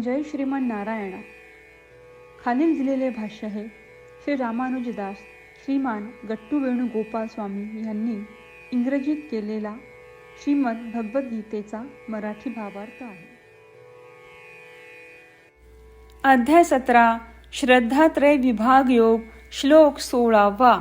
जय श्रीमन नारायणा. खालील दिलेले भाष्य हे श्री रामानुजदास श्रीमान गट्टू वेणुगोपाल स्वामी यांनी इंग्रजीत केलेला श्रीमद भगवद्गीतेचा मराठी भावार्थ आहे. अध्याय सतरा. श्रद्धात्रय विभाग योग श्लोक सोळावा.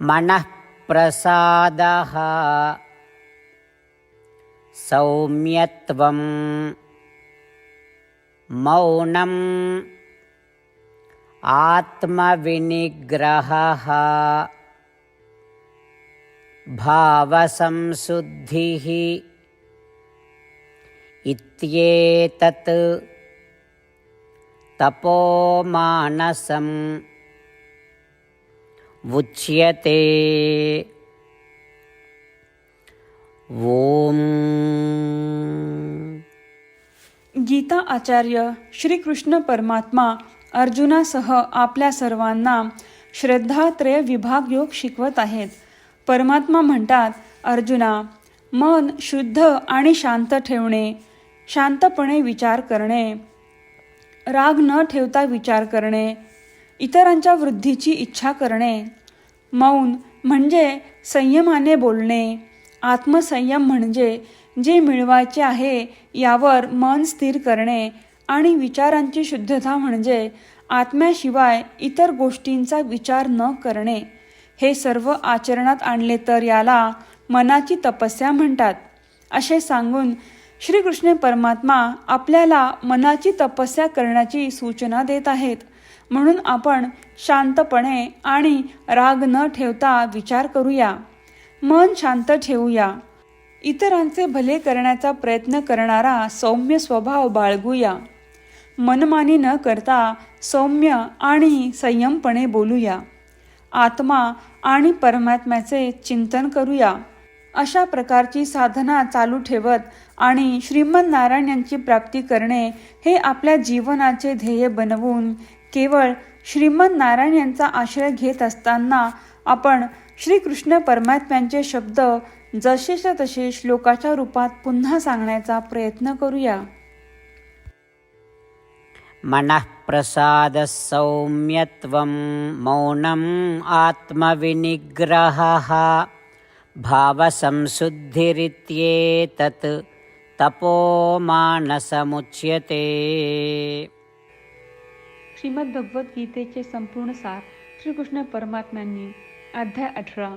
मनः प्रसादः सौम्यत्वं मौनम्। आत्मविनिग्रहः। भावसंशुद्धिः। इत्येतत् तपोमानसम्। उच्यते। ॐ गीता आचार्य श्रीकृष्ण परमात्मा अर्जुनासह आपल्या सर्वांना श्रद्धात्रय विभाग योग शिकवत आहेत. परमात्मा म्हणतात अर्जुना मन शुद्ध आणि शांत ठेवणे शांतपणे विचार करणे राग न ठेवता विचार करणे इतरांच्या वृद्धीची इच्छा करणे मौन म्हणजे संयमाने बोलणे आत्मसंयम म्हणजे जे मिळवायचे आहे यावर मन स्थिर करणे आणि विचारांची शुद्धता म्हणजे आत्म्याशिवाय इतर गोष्टींचा विचार न करणे. हे सर्व आचरणात आणले तर याला मनाची तपस्या म्हणतात. असे सांगून श्रीकृष्ण परमात्मा आपल्याला मनाची तपस्या करण्याची सूचना देत आहेत. म्हणून आपण शांतपणे आणि राग न ठेवता विचार करूया. मन शांत ठेवूया. इतरांचे भले करण्याचा प्रयत्न करणारा सौम्य स्वभाव बाळगूया. मनमानी न करता सौम्य आणि संयमपणे बोलूया. आत्मा आणि परमात्म्याचे चिंतन करूया. अशा प्रकारची साधना चालू ठेवत आणि श्रीमद नारायण यांची प्राप्ती करणे हे आपल्या जीवनाचे ध्येय बनवून केवळ श्रीमद नारायण यांचा आश्रय घेत असताना आपण श्रीकृष्ण परमात्म्यांचे शब्द जसेच्या तसे श्लोकाच्या रूपात पुन्हा सांगण्याचा प्रयत्न करूया. मनः प्रसादः सौम्यत्वं मौनम् आत्मविनिग्रहः। भावसंशुद्धिरित्येतत् तपोमानसमुच्यते श्रीमद भगवद्गीतेचे संपूर्ण सार श्रीकृष्ण परमात्म्यांनी अध्याय अठरा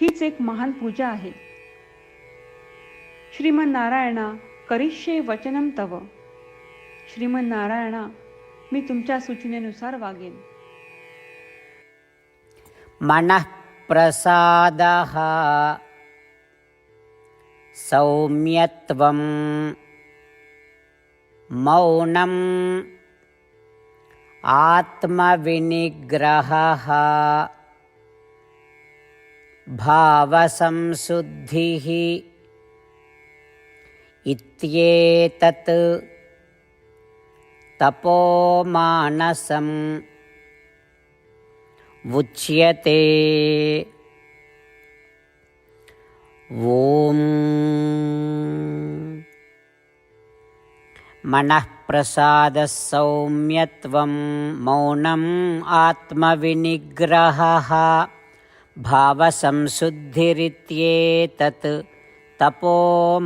हीच एक महान पूजा आहे. श्रीमन नारायणा करिष्ये वचनम तव. श्रीमन नारायणा मी तुमच्या सूचनेनुसार वागेन. मनःप्रसादः सौम्यत्वं मौनम् आत्मविनिग्रहः। भावसंशुद्धिः इत्येतत् तपोमानसम् उच्यते। ॐ मनः प्रसादः सौम्यत्वं मौनम् आत्मविनिग्रहः भावसंशुद्धिरित्येतत् तपोमानसमुच्यते